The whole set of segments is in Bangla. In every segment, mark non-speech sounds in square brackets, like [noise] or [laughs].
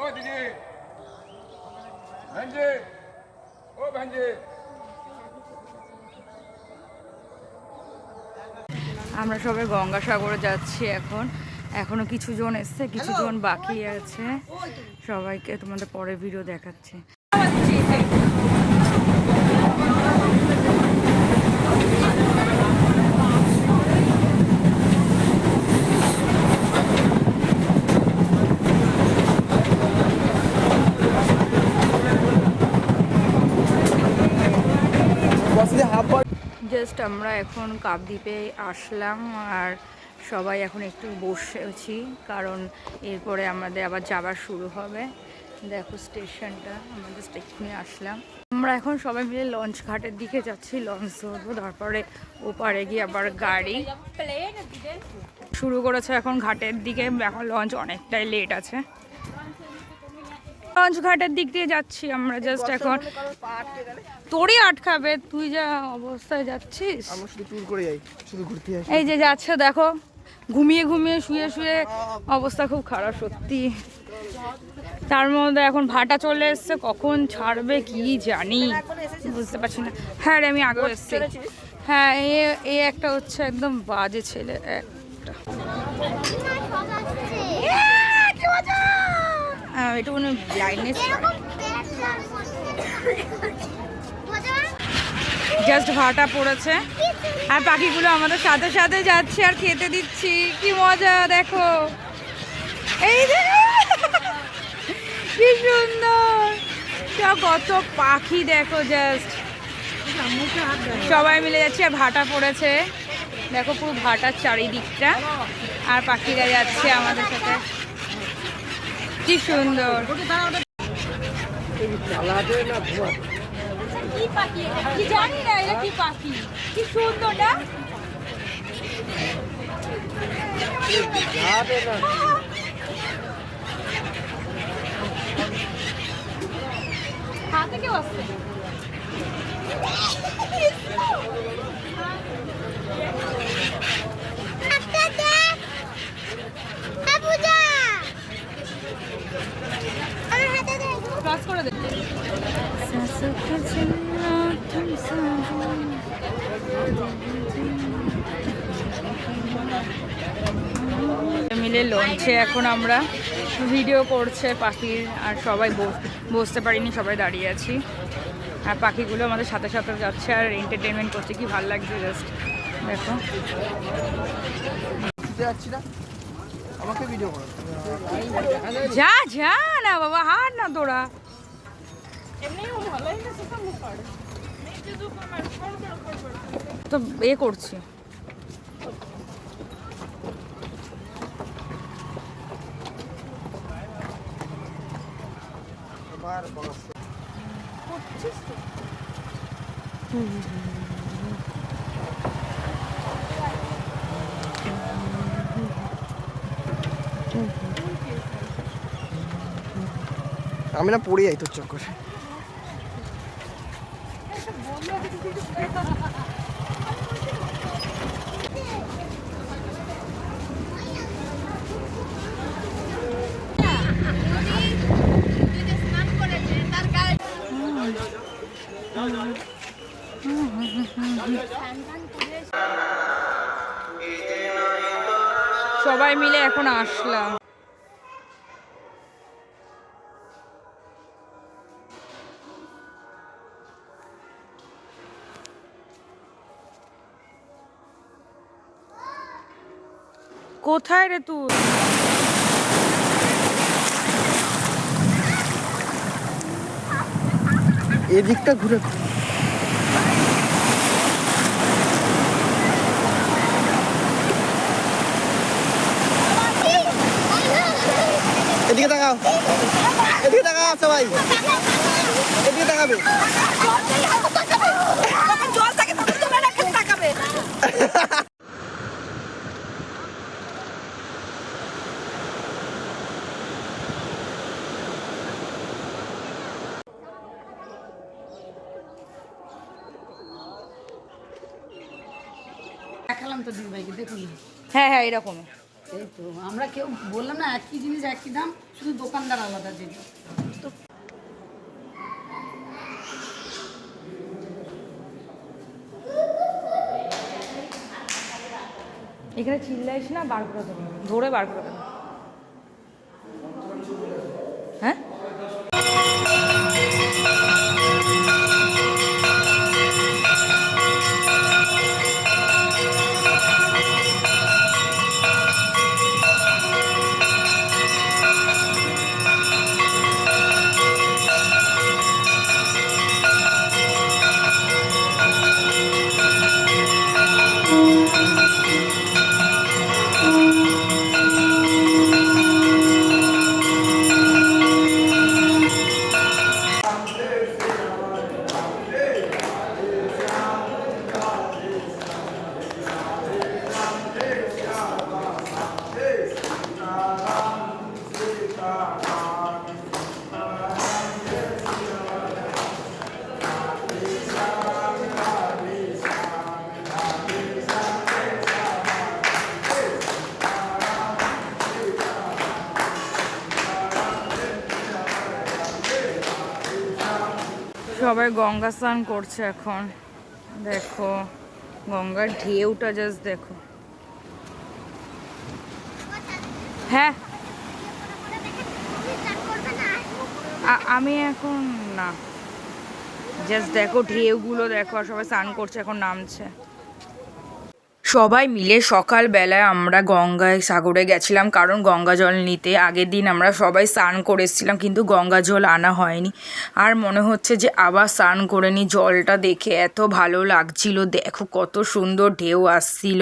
ও দিদি। ভেঞ্জে ও ভেঞ্জে আমরা সবাই গঙ্গাসাগরে যাচ্ছি এখন। এখনও কিছু জন এসছে কিছু জন বাকি আছে। সবাইকে তোমাদের পরে ভিডিও দেখাচ্ছি। জাস্ট আমরা এখন কাকদ্বীপে আসলাম আর সবাই এখন একটু বসেছি, কারণ এরপরে আমাদের আবার যাবার শুরু হবে। দেখো স্টেশনটা, আমরা জাস্ট এক্ষুনি আসলাম। আমরা এখন সবাই মিলে লঞ্চ ঘাটের দিকে যাচ্ছি, লঞ্চ ধরবো, তারপরে ওপারে গিয়ে আবার গাড়ি। শুরু করেছে এখন ঘাটের দিকে, এখন লঞ্চ অনেকটাই লেট আছে। লঞ্চ ঘাটের দিক দিয়ে যাচ্ছি আমরা জাস্ট এখন। তোরই আটকাবে তুই যা অবস্থায় যাচ্ছিস। আমরা শুধু ট্যুর করে যাই শুধু ঘুরতে যাই এই যে যাচ্ছে দেখো ঘুমিয়ে ঘুমিয়ে শুয়ে শুয়ে অবস্থা খুব খারাপ সত্যি। তার মধ্যে এখন ভাটা চলে এসছে কখন ছাড়বে কি জানি বুঝতে পারছি না। হ্যাঁ রে আমি আগেও এসছি। হ্যাঁ এ এ একটা হচ্ছে একদম বাজে ছেলে একটা। আহ, একটু মানে ব্লাইন্ডনেস জাস্ট ভাটা পড়েছে। আর পাখিগুলো আমাদের সাথে সাথে যাচ্ছে আর খেতে দিচ্ছি। কি মজা দেখো। এই কি সুন্দর। কত পাখি দেখো জাস্ট সবাই মিলে যাচ্ছে আর ভাটা পড়েছে। দেখো পুরো ভাটার চারিদিকটা। আর পাখিরা যাচ্ছে আমাদের সাথে। কি সুন্দর। কি জানি না কি পাখি কি সুন্দর না হাতে কেউ আসছে মিলে লঞ্চে এখন আমরা। ভিডিও করছে পাখির আর সবাই বস- বসতে পারিনি সবাই দাঁড়িয়ে আছি। আর পাখিগুলো আমাদের সাথে সাথে যাচ্ছে আর এন্টারটেনমেন্ট করছে কি ভালো লাগছে জাস্ট দেখো। আমাকে ভিডিও করো। যা যা না বাবা হার না তোরা। তো এ করছি। আবার আমি না পড়ে যাই তোর চক্কর [laughs] সবাই মিলে এখন আসলাম। কোথায় রে তুই? এদিকটা ঘুরে এদিকে তাকাও। এদিকে তাকাও সবাই। এদিকে তাকাবে। হ্যাঁ হ্যাঁ এরকম তো, আমরা কেউ বললাম না, একই জিনিস, একই দাম, শুধু দোকানদার আলাদা যেটা এখানে চিল্লাইস না, বার করে দেবো ধরে বার করে সবাই গঙ্গা স্নান করছে এখন। দেখো, গঙ্গার ঢেউটা জাস্ট দেখো। হ্যাঁ। আমি এখন না। জাস্ট দেখো ঢেউগুলো, দেখো, আর সবাই স্নান করছে, এখন নামছে। সবাই মিলে সকালবেলায় আমরা গঙ্গায় সাগরে গেছিলাম, কারণ গঙ্গা জল নিতে আগের দিন আমরা সবাই স্নান করে এসেছিলাম, কিন্তু গঙ্গা জল আনা হয়নি। আর মনে হচ্ছে যে আবার স্নান করে নি জলটা দেখে এত ভালো লাগছিল। দেখো কত সুন্দর ঢেউ আসছিল,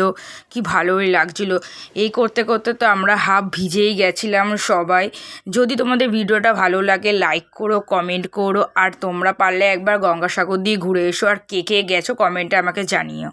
কি ভালোই লাগছিল। এই করতে করতে তো আমরা হাফ ভিজেই গেছিলাম সবাই। যদি তোমাদের ভিডিওটা ভালো লাগে লাইক করো কমেন্ট করো, আর তোমরা পারলে একবার গঙ্গাসাগর দিয়ে ঘুরে এসো। আর কে কে গেছো কমেন্টে আমাকে জানিও।